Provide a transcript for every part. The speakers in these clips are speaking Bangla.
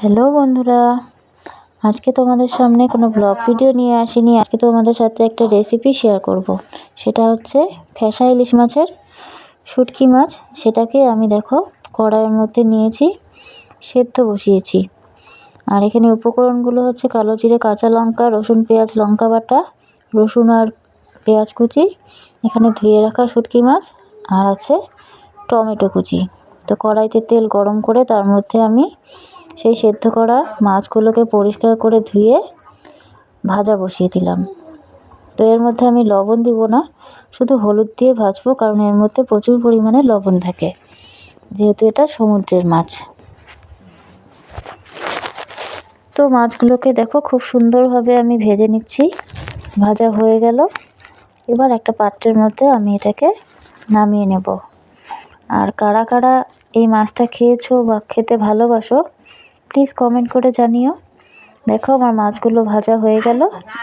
হ্যালো বন্ধুরা, আজকে তোমাদের সামনে কোনো ব্লগ ভিডিও নিয়ে আসিনি। আজকে তোমাদের সাথে একটা রেসিপি শেয়ার করব। সেটা হচ্ছে ফ্যাসা ইলিশ মাছের শুটকি মাছ। সেটাকে আমি দেখো কড়াইয়ের মধ্যে নিয়েছি, সেদ্ধ বসিয়েছি। আর এখানে উপকরণগুলো হচ্ছে কালো জিরে, কাঁচা লঙ্কা, রসুন, পেঁয়াজ, লঙ্কা বাটা, রসুন আর পেঁয়াজ কুচি। এখানে ধুয়ে রাখা শুটকি মাছ আর আছে টমেটো কুচি। তো কড়াইতে তেল গরম করে তার মধ্যে আমি সেই সেদ্ধ করা মাছগুলোকে পরিষ্কার করে ধুয়ে ভাজা বসিয়ে দিলাম। তো এর মধ্যে আমি লবণ দিব না, শুধু হলুদ দিয়ে ভাজবো কারণ এর মধ্যে প্রচুর পরিমাণে লবণ থাকে, যেহেতু এটা সমুদ্রের মাছ। তো মাছগুলোকে দেখো খুব সুন্দরভাবে আমি ভেজে নিচ্ছি, ভাজা হয়ে গেল। এবার একটা পাত্রের মধ্যে আমি এটাকে নামিয়ে নেব। আর কারা কারা এই মাছটা খেয়েছো বা খেতে ভালোবাসো প্লিজ কমেন্ট করে জানিও। দেখো আমার মাছগুলো ভাজা হয়ে গেল।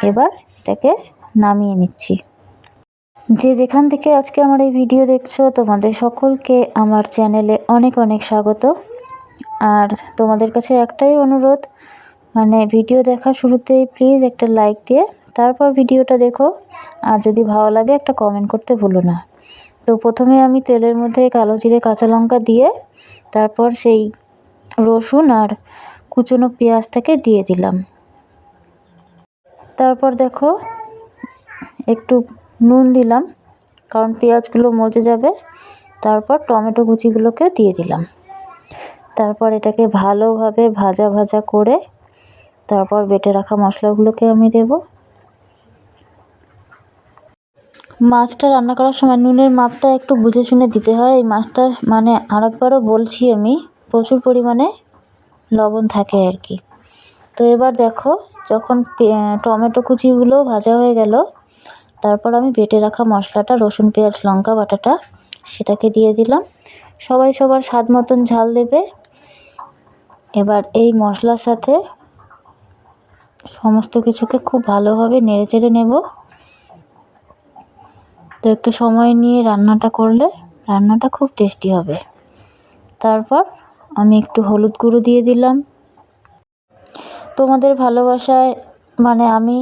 এবার এটাকে নামিয়ে নিচ্ছি। যে যেখান থেকে আজকে আমার এই ভিডিও দেখছ, তোমাদের সকলকে আমার চ্যানেলে অনেক অনেক স্বাগত। আর তোমাদের কাছে একটাই অনুরোধ মানে ভিডিও দেখা শুরুতেই প্লিজ একটা লাইক দিয়ে, তারপর ভিডিওটা দেখো। আর যদি ভালো লাগে একটা কমেন্ট করতে ভুলো না। তো প্রথমে আমি তেলের মধ্যে কালো জিরে, কাঁচা লঙ্কা দিয়ে, তারপর সেই রসুন আর কুচনো পেঁয়াজটাকে দিয়ে দিলাম। তারপর দেখো, একটু নুন দিলাম, কারণ পেঁয়াজগুলো মজে যাবে। তারপর টমেটো কুচিগুলোকে দিয়ে দিলাম। তারপর এটাকে ভালোভাবে ভাজা ভাজা করে তারপর বেটে রাখা মশলাগুলোকে আমি দেব। মাছটা রান্না করার সময় নুনের মাপটা একটু বুঝে শুনে দিতে হয়। এই মাছটা মানে আরেকবারও বলছি আমি প্রচুর পরিমাণে লবণ থাকে আর কি। তো এবার দেখো, যখন টমেটো কুচিগুলো ভাজা হয়ে গেল, তারপর আমি বেটে রাখা মশলাটা, রসুন, পেঁয়াজ, লঙ্কা, বাটাটা, সেটাকে দিয়ে দিলাম। সবাই সবার স্বাদ মতন ঝাল দেবে। এবার এই মশলার সাথে সমস্ত কিছুকে খুব ভালোভাবে নেড়ে চেড়ে নেব। তো একটু সময় নিয়ে রান্নাটা করলে রান্নাটা খুব টেস্টি হবে। তারপর আমি একটু হলুদ গুঁড়ো দিয়ে দিলাম। তোমাদের ভালোবাসায় মানে আমি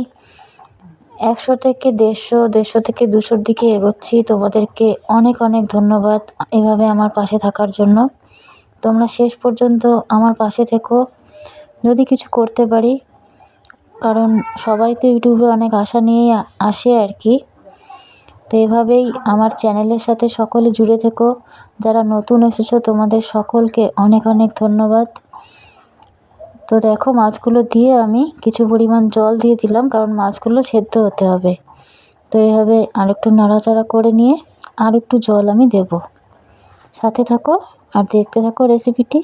একশো থেকে দেড়শো দেড়শো থেকে দুশোর দিকে এগোচ্ছি। তোমাদেরকে অনেক অনেক ধন্যবাদ এভাবে আমার পাশে থাকার জন্য। তোমরা শেষ পর্যন্ত আমার পাশে থেকো। যদি কিছু করতে পারি, কারণ সবাই তো ইউটিউবে অনেক আশা নিয়েই আসে আর কি। তো এভাবেই আমার চ্যানেলের সাথে সকলে জুড়ে থেকো। যারা নতুন এসেছ, তোমাদের সকলকে অনেক অনেক ধন্যবাদ। তো দেখো, মাছগুলো দিয়ে আমি কিছু পরিমাণ জল দিয়ে দিলাম, কারণ মাছগুলো সেদ্ধ হতে হবে। তো এইভাবে আরেকটু নাড়াচাড়া করে নিয়ে আর একটু জল আমি দেব। সাথে থাকো আর দেখতে থাকো রেসিপিটি।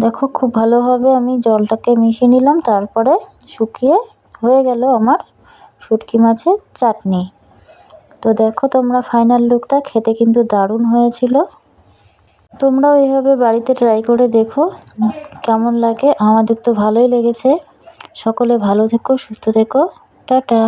দেখো, খুব ভালোভাবে আমি জলটাকে মিশিয়ে নিলাম, তারপরে শুকিয়ে হয়ে গেল আমার শুটকি মাছের চাটনি। তো দেখো, তোমরা ফাইনাল লুকটা খেতে কিন্তু দারুণ হয়েছিল। তোমরাও এইভাবে বাড়িতে ট্রাই করে দেখো, কেমন লাগে। আমাদের তো ভালোই লেগেছে। সকলে ভালো থেকো, সুস্থ থেকো। টাটা।